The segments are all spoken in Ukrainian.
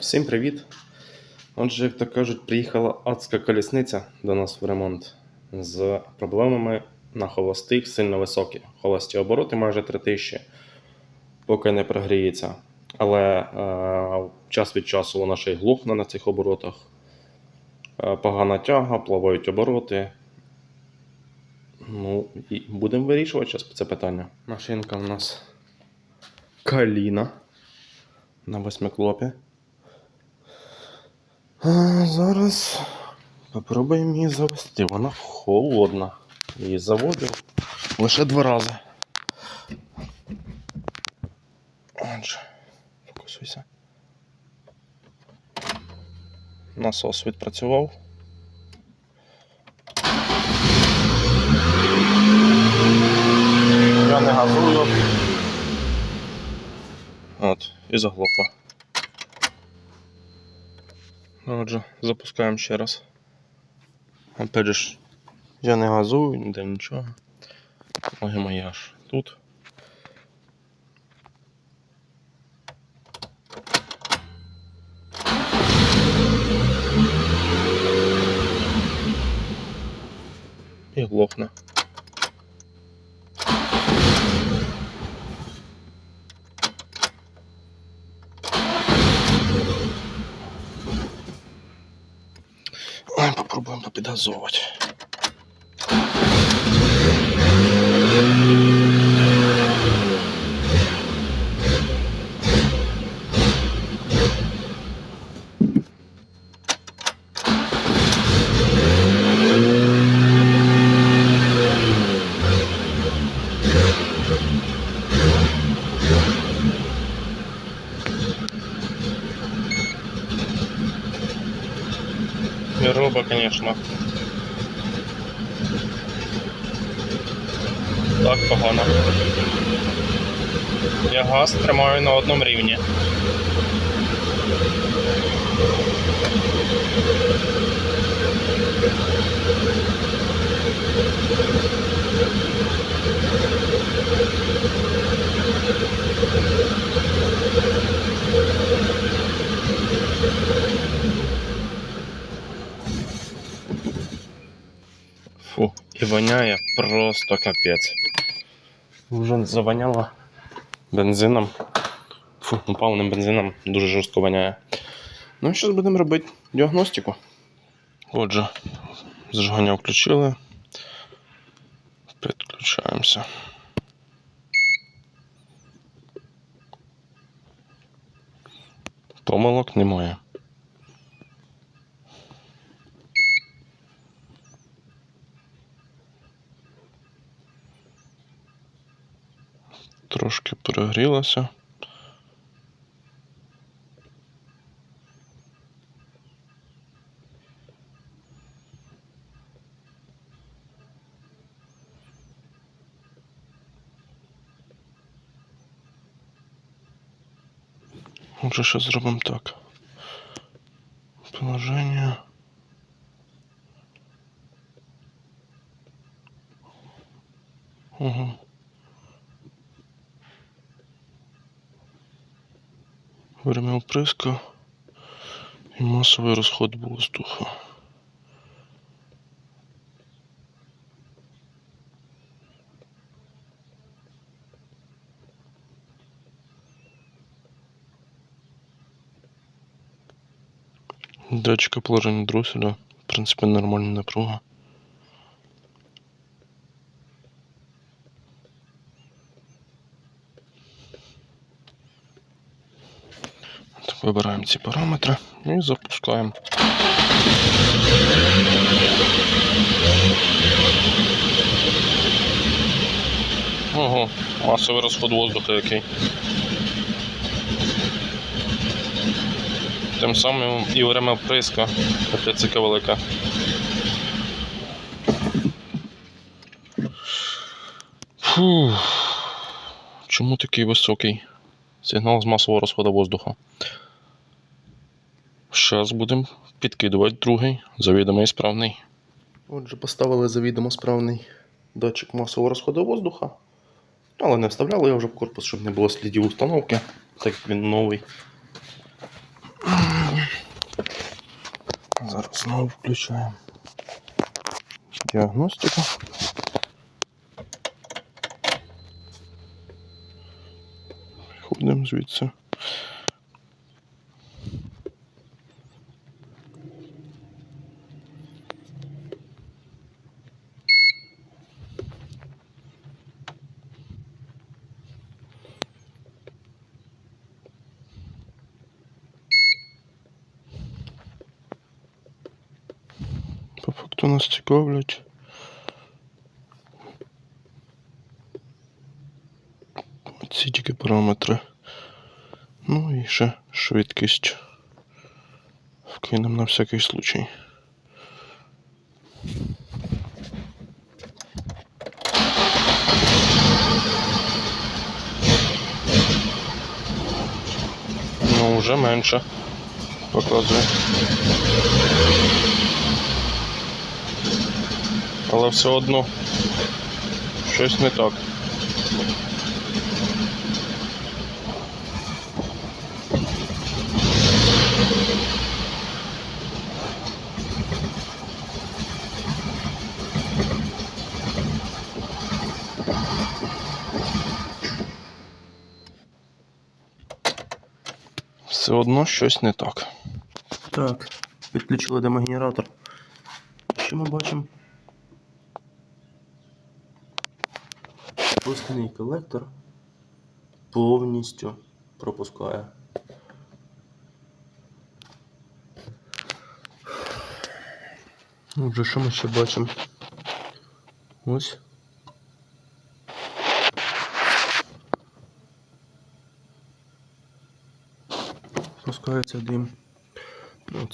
Всім привіт! Отже, як то кажуть, приїхала адська колісниця до нас в ремонт з проблемами на холостих сильно високі. Холості обороти майже 3000, поки не прогріється. Але е, час від часу вона ще й глухне на цих оборотах. Е, погана тяга, плавають обороти. Ну, і будемо вирішувати це питання. Машинка у нас Каліна на восьмиклопі. А, зараз попробуємо її завести. Вона холодна. Її заводив лише два рази. Отже, фокусуйся. Насос відпрацював. Я не газую. От, і заглохло. Отже, запускаємо ще раз. Опять же я не газую, ніде нічого. Ноги мої аж тут. І глохне. Попробуємо попідгазовувати. Конечно. Так погано. Я газ тримаю на одному рівні. Фу, і воняє просто капець. Вже завоняло бензином. Фу, ну, бензином дуже жорстко воняє. Ну і будемо робити діагностику. Отже, зажигання включили. Підключаємося. Помилок немає. Трошки перегрілося. Отже, що зробимо так. Положення. Угу. Время впрыска и массовый расход воздуха. Датчика положения дросселя. В принципе, нормальная напруга. Вибираємо ці параметри і запускаємо. Ого, масовий розход воздуха який. Тим самим і время вприска, капецика велика. Фу. Чому такий високий сигнал з масового розходу воздуха? Зараз будемо підкидувати другий, завідомо справний. Отже, поставили завідомо справний датчик масового розходу воздуха. Але не вставляли його вже в корпус, щоб не було слідів установки, так як він новий. Зараз Знову включаємо діагностику. Виходимо звідси. По факту нас цікавлять. Ці тільки параметри. Ну і ще швидкість. Вкинемо на всякий случай. Ну, вже менше. Показує. Але все одно щось не так. Все одно щось не так. Так, підключили демогенератор. Що ми бачимо? Пускний колектор повністю пропускає. Отже, що ми ще бачимо? Ось. Пускається дим. Ну,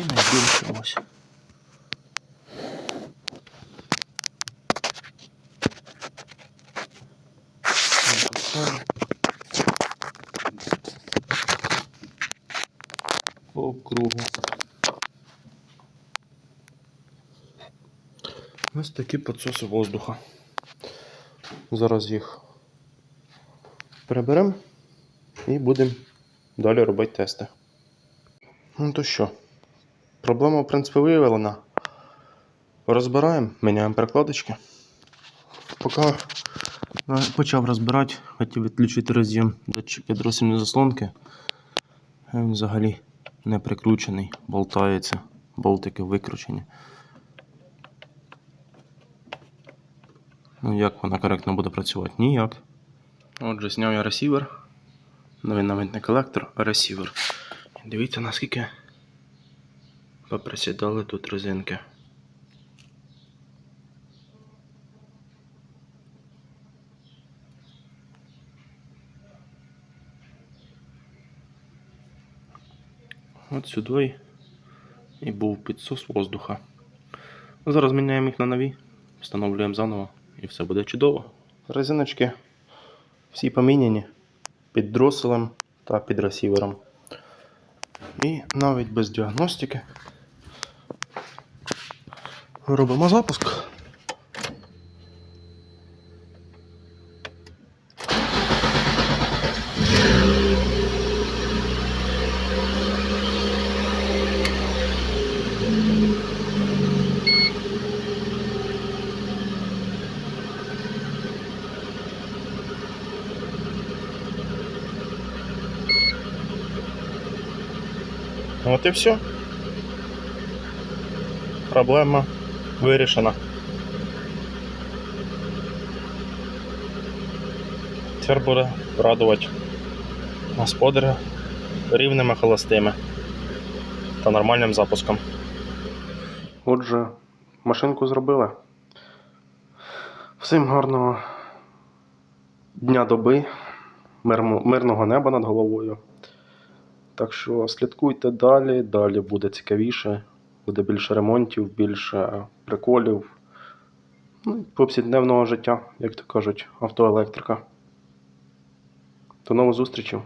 І найбільше ось. По кругу. Ось такі підсоси воздуха. Зараз їх приберемо і будемо далі робити тести. Ну то що? Проблема, в принципі, виявлена. Розбираємо, міняємо перекладочки. Поки почав розбирати, хотів відключити роз'єм датчик дросільної заслонки. Він взагалі не прикручений, болтається, болтики викручені. Ну, як вона коректно буде працювати? Ніяк. Отже, зняв я ресівер. Ну, він навіть не колектор, а ресівер. Дивіться, наскільки поприсідали тут резинки. От сюди і був підсос воздуха. Зараз міняємо їх на нові, встановлюємо заново і все буде чудово. Резиночки всі поміняні під дроселем та під ресівером. І навіть без діагностики робимо запуск. От і все. Проблема вирішена. Тепер буде радувати господаря рівними холостими та нормальним запуском. Отже, машинку зробили. Всім гарного дня доби, мирного неба над головою. Так що слідкуйте далі, далі буде цікавіше, буде більше ремонтів, більше приколів. Ну, повсякденного життя, як то кажуть, автоелектрика. До нових зустрічей!